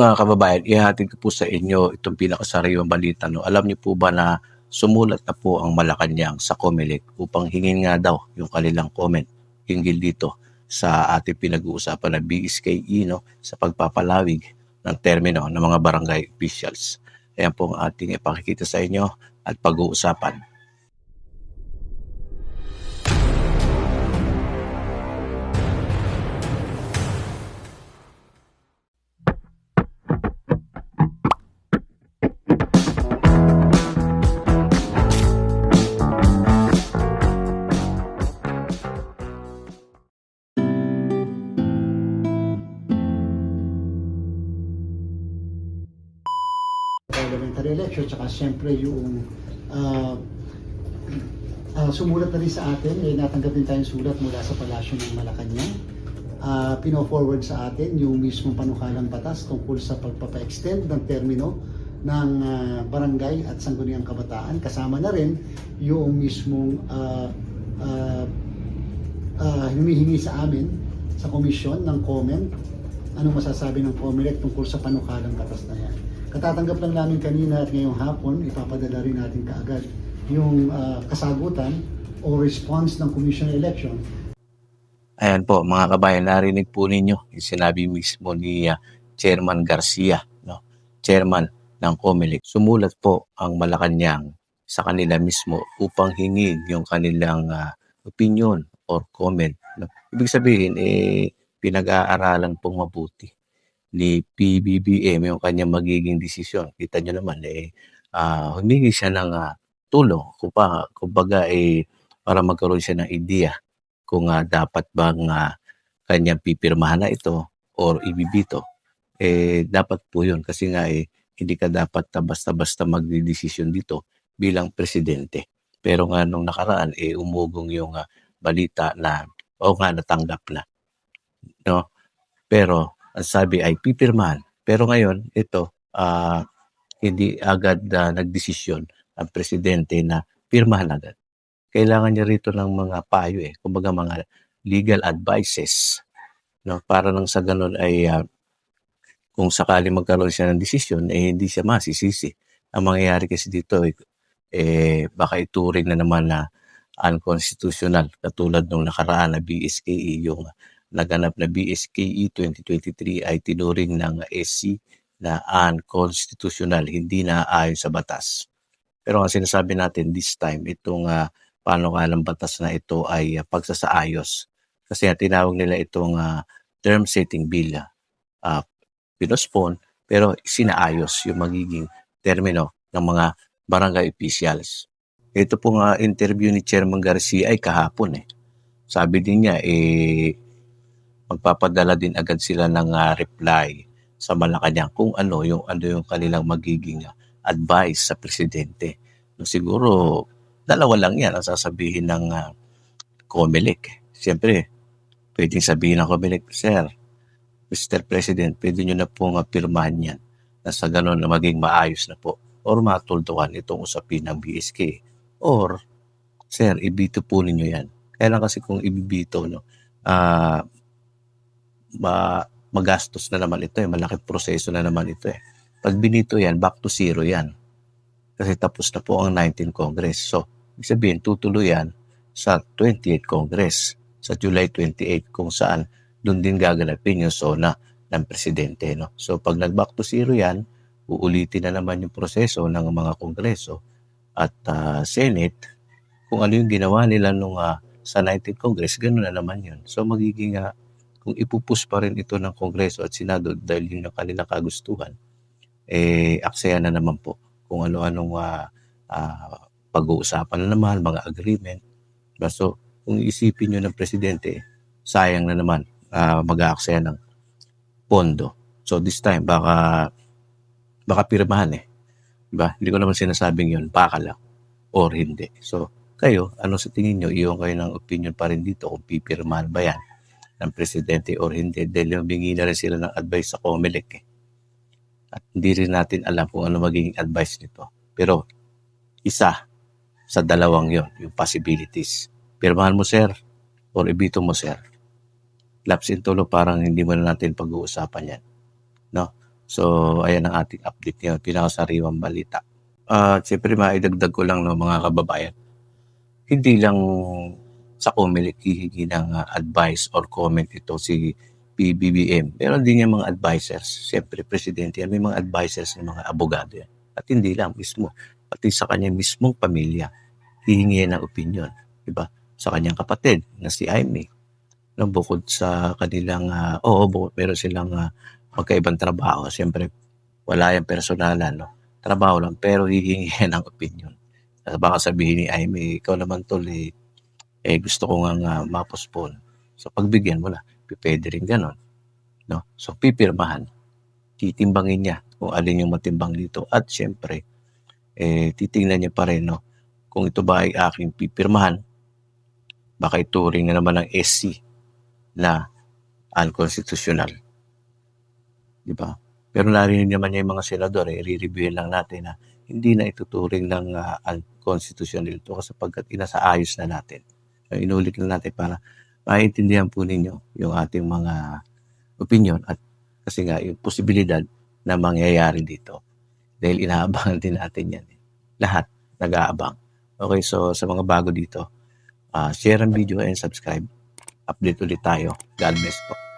mga kababayan, ihahatid ko po sa inyo itong pinakasariwang balita. No? Alam niyo po ba na sumulat na po ang Malacanang sa COMELEC upang hingin nga daw yung kanilang comment hinggil dito sa ating pinag-uusapan na BSKE no, sa pagpapalawig ng termino ng mga barangay officials. Ayan po ang ating ipakikita sa inyo at pag-uusapan. Election, tsaka siyempre yung ah, ah, sumulat na rin sa atin, may natanggap din tayong sulat mula sa palasyo ng Malacanang. Uh, pino-forward sa atin yung mismong panukalang batas tungkol sa pagpapa-extend ng termino ng ah, barangay at sangguniang kabataan. Kasama na rin yung mismong uh, uh, uh, humihingi sa amin sa komisyon ng comment ano masasabi ng COMELEC tungkol sa panukalang batas na yan. Katatanggap lang namin kanina at ngayong hapon, ipapadala rin natin kaagad yung ah, kasagutan o response ng Commission on Election Ayan po, mga kabayan, narinig po ninyo yung sinabi mismo ni ah, Chairman Garcia, no? Chairman ng COMELEC. Sumulat po ang Malacanang sa kanila mismo upang hingin yung kanilang ah, opinion or comment. No? Ibig sabihin, eh, pinag-aaralan pong mabuti ni PBBM yung kanyang magiging desisyon. Kita nyo naman, eh, ah, humingi siya ng ah, tulong, kumbaga, kumbaga eh, para magkaroon siya ng ideya kung ah, dapat bang ah, kanyang pipirmahan na ito or ibibito, eh dapat po yun kasi nga eh hindi ka dapat basta-basta magdidesisyon dito bilang presidente. Pero nga nung nakaraan eh umugong yung ah, balita na o nga natanggap na. No? Pero ang sabi ay pipirmahan. Pero ngayon ito ah, hindi agad ah, nagdesisyon ang presidente na pirmahan agad kailangan niya rito ng mga payo eh, kumbaga mga legal advices. No? Para nang sa ganun ay ah, kung sakali magkaroon siya ng desisyon, eh hindi siya masisisi. Ang mangyayari kasi dito eh, eh baka ituring na naman na unconstitutional katulad nung nakaraan na BSKE yung naganap na BSKE 2023 ay tinuring ng SC na unconstitutional, hindi na ayon sa batas. Pero ang sinasabi natin this time, itong uh, panukalang batas na ito ay uh, pagsasaayos. Kasi uh, tinawag nila itong uh, term setting bill. Uh, pinospon, pero sinaayos yung magiging termino ng mga barangay officials. Ito pong uh, interview ni Chairman Garcia ay kahapon eh. Sabi din niya, eh, magpapadala din agad sila ng uh, reply sa Malacanang kung ano yung ano yung kanilang magiging advice sa presidente. No, siguro dalawa lang yan ang sasabihin ng uh, COMELEC. Siyempre, pwedeng sabihin ng COMELEC, Sir, Mr. President, pwede nyo na pong uh, pirmahan yan na sa ganun na maging maayos na po or matuldukan itong usapin ng BSK. Or, Sir, ibito po ninyo yan. Kaya lang kasi kung ibibito, no, uh, ma magastos na naman ito eh. Malaking proseso na naman ito eh. Pag binito yan, back to zero yan. Kasi tapos na po ang 19 Congress. So, ibig sabihin, tutuloy yan sa 28 Congress sa July 28 kung saan doon din gaganapin yung zona ng presidente. No? So, pag nag-back to zero yan, uulitin na naman yung proseso ng mga kongreso at uh, Senate kung ano yung ginawa nila nung uh, sa 19th Congress, ganoon na naman yun. So magiging uh, kung ipupus pa rin ito ng Kongreso at Senado dahil yun ang kanilang kagustuhan, eh, aksaya na naman po kung ano-anong uh, uh, pag-uusapan na naman, mga agreement. So, kung isipin nyo ng presidente, sayang na naman uh, mag-aaksaya ng pondo. So, this time, baka, baka pirmahan eh. Diba? Hindi ko naman sinasabing yun, baka lang or hindi. So, kayo, ano sa tingin nyo? Iyon kayo ng opinion pa rin dito kung pipirmahan ba yan ng presidente or hindi dahil humingi na rin sila ng advice sa COMELEC eh. At hindi rin natin alam kung ano magiging advice nito. Pero isa sa dalawang yon yung possibilities. Pirmahan mo sir or ibito mo sir. Laps in tulo parang hindi mo na natin pag-uusapan yan. No? So, ayan ang ating update ngayon, pinakasariwang balita. At siyempre, maidagdag ko lang no, mga kababayan, hindi lang sa COMELEC hihingi ng ah, advice or comment ito si PBBM. Meron din yung mga advisors. Siyempre, presidente yan, may mga advisors ng mga abogado yan. At hindi lang mismo, pati sa kanya mismong pamilya, hihingi ng opinion. Diba? Sa kanyang kapatid na si Aimee. No, bukod sa kanilang, ah, oo, bukod, meron silang ah, magkaibang trabaho. Siyempre, wala yung personalan, no? Trabaho lang, pero hihingi ng opinion. Uh, baka sabihin ni Aimee, ikaw naman tol, eh, eh gusto ko nga nga mapospone. So, pagbigyan mo na, pwede rin ganon. No? So, pipirmahan. Titimbangin niya kung alin yung matimbang dito. At syempre, eh, titingnan niya pa rin, no? Kung ito ba ay aking pipirmahan, baka ituring na naman ng SC na unconstitutional. Di ba? Pero narinig naman niya yung mga senador, eh, re-reviewin lang natin na hindi na ituturing ng uh, unconstitutional ito sapagkat inasaayos na natin. So, inulit na natin para maintindihan po ninyo yung ating mga opinion at kasi nga yung posibilidad na mangyayari dito. Dahil inaabangan din natin yan. eh. Lahat nag-aabang. Okay, so sa mga bago dito, uh, share ang video and subscribe. Update ulit tayo. God bless po.